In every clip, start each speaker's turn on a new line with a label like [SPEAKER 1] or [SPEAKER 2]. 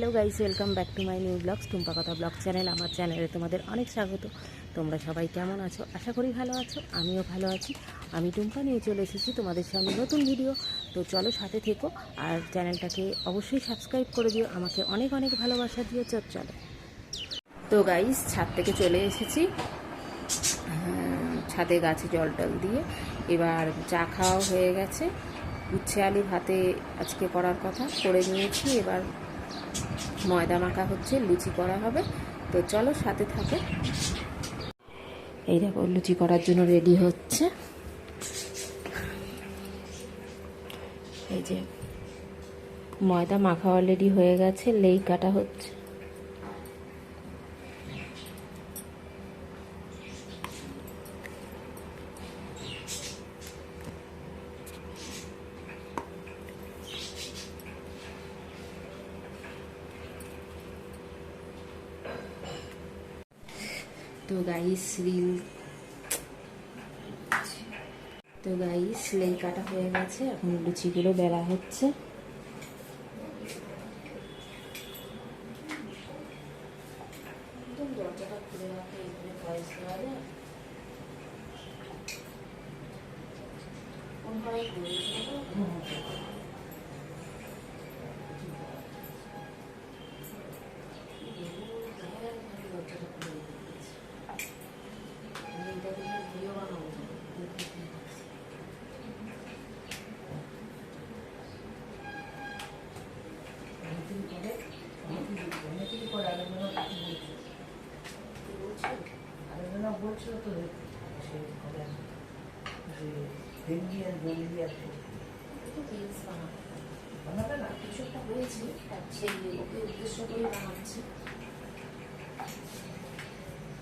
[SPEAKER 1] Hello guys, welcome back to my new blogs, Tumpa কথা blog channel, আমার চ্যানেলে তোমাদের অনেক স্বাগত। তোমরা সবাই কেমন আছো? আশা করি ভালো আছো, আমিও ভালো আছি। আমি টুম্পা নিয়ে চলে এসেছি তোমাদের সামনে নতুন ভিডিও তো চলো সাথে থেকো, আর চ্যানেলটাকে অবশ্যই সাবস্ক্রাইব করে দিও, আমাকে অনেক অনেক ভালোবাসা দিও, চল, চলো। তো গাইস, ছাদ থেকে চলে এসেছি। ছাদে গাছে জল টল দিয়ে এবার চা খাওয়া হয়ে গেছে। উচ্ছে আলু ভাতে আজকে করার কথা, করে নিয়েছি, এবার ময়দা মাখা হচ্ছে, লুচি করা হবে। তো চলো সাথে থাকে। এই দেখো, লুচি করার জন্য রেডি হচ্ছে। এই যে ময়দা মাখা অলরেডি হয়ে গেছে, লেই কাটা হচ্ছে। তো গাইস রিল তো গাইস লেই কাটা হয়ে গেছে, এখন লুচিগুলো বেলা হচ্ছে। দরজাটা খুলে
[SPEAKER 2] ভেন্ডি আর ভেন্ডি আর বানাবে না?
[SPEAKER 1] কিছু একটা হয়েছে সেই ওকে উদ্দেশ্য করে বানাচ্ছি।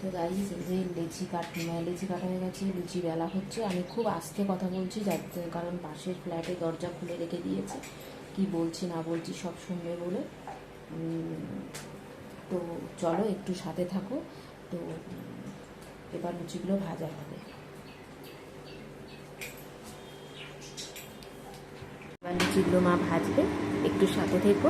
[SPEAKER 1] তো গাইজ এই যে লেচি কাট লেচি কাটা হয়ে গেছে লুচি বেলা হচ্ছে। আমি খুব আস্তে কথা বলছি যাতে কারণ পাশের ফ্ল্যাটে দরজা খুলে রেখে দিয়েছে। কি বলছি না বলছি সব শুনবে বলে। তো চলো একটু সাথে থাকো। তো এবার লুচিগুলো ভাজা হবে। লুচিগুলো মা ভাজবে একটু সাথে থেকো।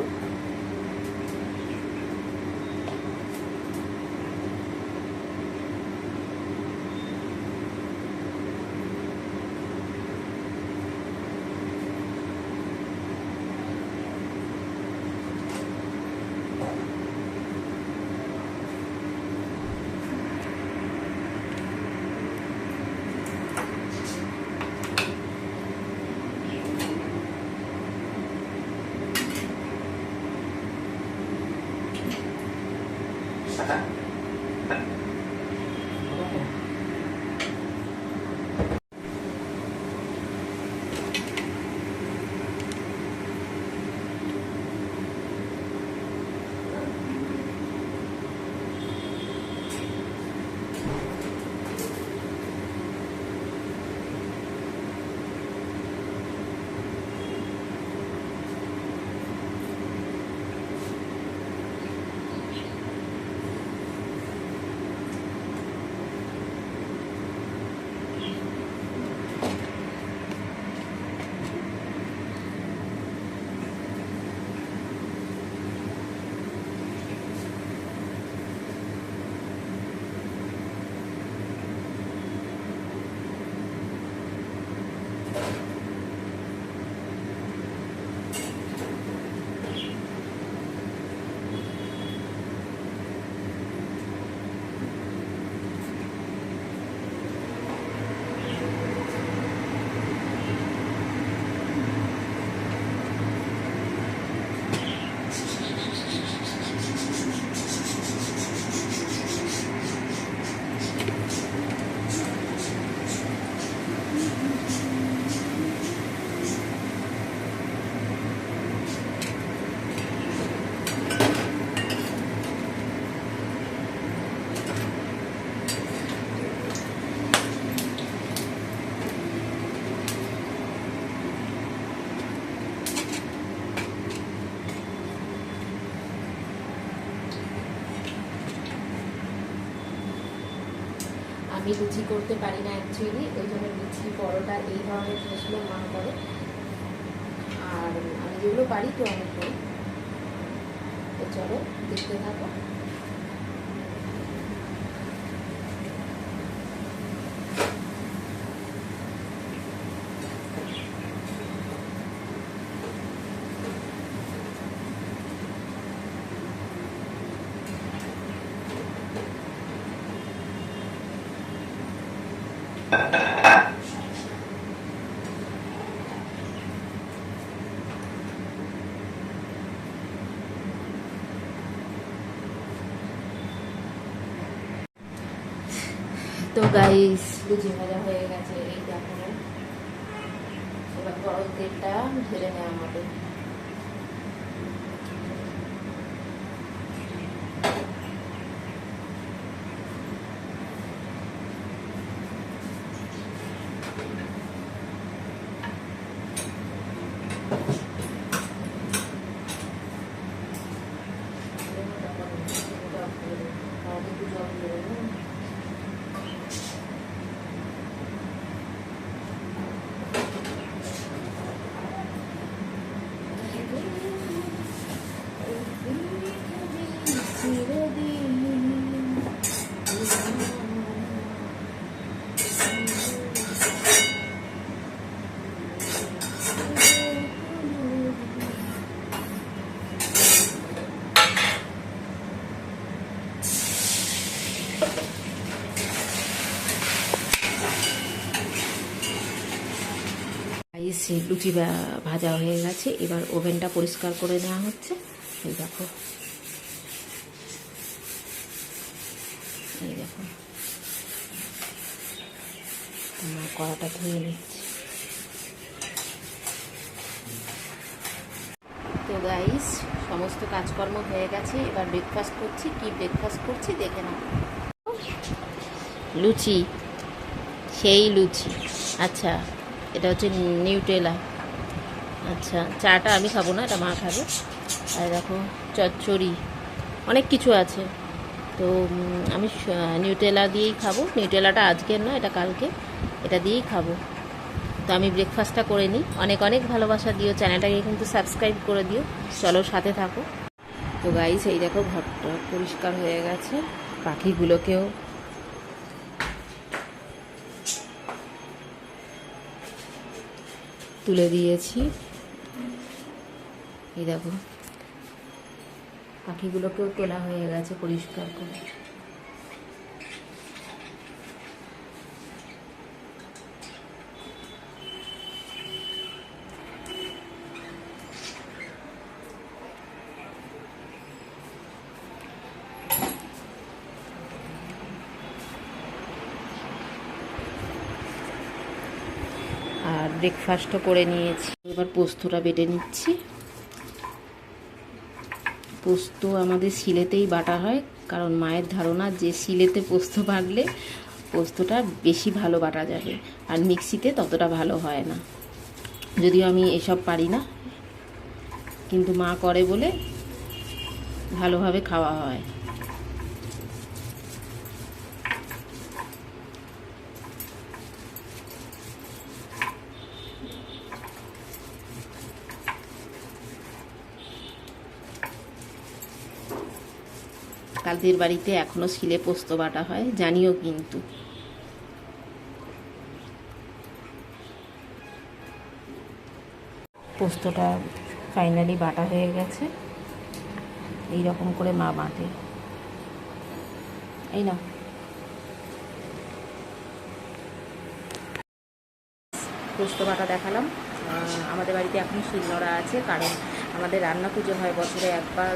[SPEAKER 1] আমি লুচি করতে পারি না অ্যাকচুয়ালি ওই জন্য লুচি, পরোটা এই ধরনের জিনিসগুলো মা করে। আর আমি যেগুলো পারি তো অনেক করি তো চলো দেখতে থাকো। তো গাইস লুচি ভাজা হয়ে গেছে এই দেখো এবার গরম তেলটা ঢেলে নেওয়া হবে একটু জল দিয়ে দেবো এই লুচি ভাজা হয়ে গেছে, এবার ওভেনটা পরিষ্কার করে নেওয়া হচ্ছে। এই দেখো। এই দেখো। আমার কড়াটা ধুয়ে নিচ্ছি। তো গাইস সমস্ত কাজকর্ম হয়ে গেছে, এবার ব্রেকফাস্ট করছি। কি ব্রেকফাস্ট করছি দেখে নাও। লুচি, সেই লুচি। আচ্ছা। এটা হচ্ছে নিউটেলা আচ্ছা চাটা আমি খাব না, এটা মা খাবে। আর দেখো, চচ্চড়ি, অনেক কিছু আছে। তো আমি নিউটেলা দিয়েই খাব। নিউটেলাটা আজকের নয়, এটা কালকে। এটা দিয়েই খাব। তো আমি ব্রেকফাস্টটা করে নিই। অনেক অনেক ভালোবাসা দিও। চ্যানেলটাকে কিন্তু সাবস্ক্রাইব করে দিও। চলো, সাথে থাকো। তো গাইস এই দেখো, ঘরটা পরিষ্কার হয়ে গেছে। পাখিগুলোকেও তুলে দিয়েছি। এই দেখো পাখিগুলোকেও তোলা হয়ে গেছে পরিষ্কার করে। ব্রেকফাস্টও করে নিয়েছি। এবার পোস্তটা বেটে নিচ্ছি। পোস্ত আমাদের শিলেতেই বাটা হয়, কারণ মায়ের ধারণা যে শিলেতে পোস্ত বাটলে পোস্তটা বেশি ভালো বাটা যাবে, আর মিক্সিতে ততটা ভালো হয় না। যদিও আমি এসব পারি না, কিন্তু মা করে বলে ভালোভাবে খাওয়া হয়। কালদের বাড়িতে এখনও শিলে পোস্ত বাটা হয়, জানিও কিন্তু। পোস্তটা ফাইনালি বাটা হয়ে গেছে। এই রকম করে মা বাটে। এই না পোস্ত বাটা দেখালাম। আমাদের বাড়িতে এখন শিলনোড়া আছে, কারণ আমাদের রান্না পুজো হয় বছরে একবার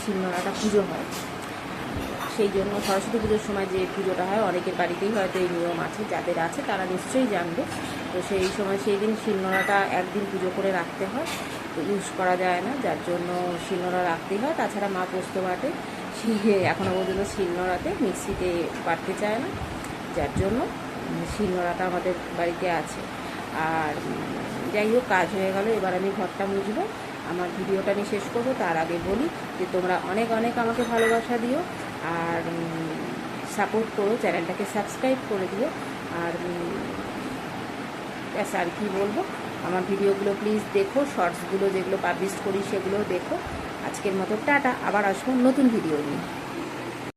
[SPEAKER 1] শিলনোড়াটা পুজো হয়। সেই জন্য সরস্বতী পুজোর সময় যে পুজোটা হয়, অনেকের বাড়িতেই হয়তো এই নিয়ম আছে, যাদের আছে তারা নিশ্চয়ই জানবে। তো সেই সময় সেই দিন শিলনোড়াটা একদিন পুজো করে রাখতে হয়, তো ইউজ করা যায় না, যার জন্য শিলনোড়া রাখতেই হয়। তাছাড়া মা পোস্ত বাটে, সে এখনও পর্যন্ত শিলনোড়াতে মিক্সিতে বাটতে চায় না, যার জন্য শিলনোড়াটা আমাদের বাড়িতে আছে। আর যাই হোক, কাজ হয়ে গেল, এবার আমি ঘরটা মুছবো। আমার ভিডিওটা আমি শেষ করব। তার আগে বলি যে তোমরা অনেক অনেক আমাকে ভালোবাসা দিও আর সাপোর্ট করো, চ্যানেলটাকে সাবস্ক্রাইব করে দিও। আর ব্যাস, আর কি বলব? আমার ভিডিওগুলো প্লিজ দেখো শর্টসগুলো যেগুলো পাবলিশ করি সেগুলো দেখো। আজকের মতো টাটা, আবার আসব নতুন ভিডিও নিয়ে।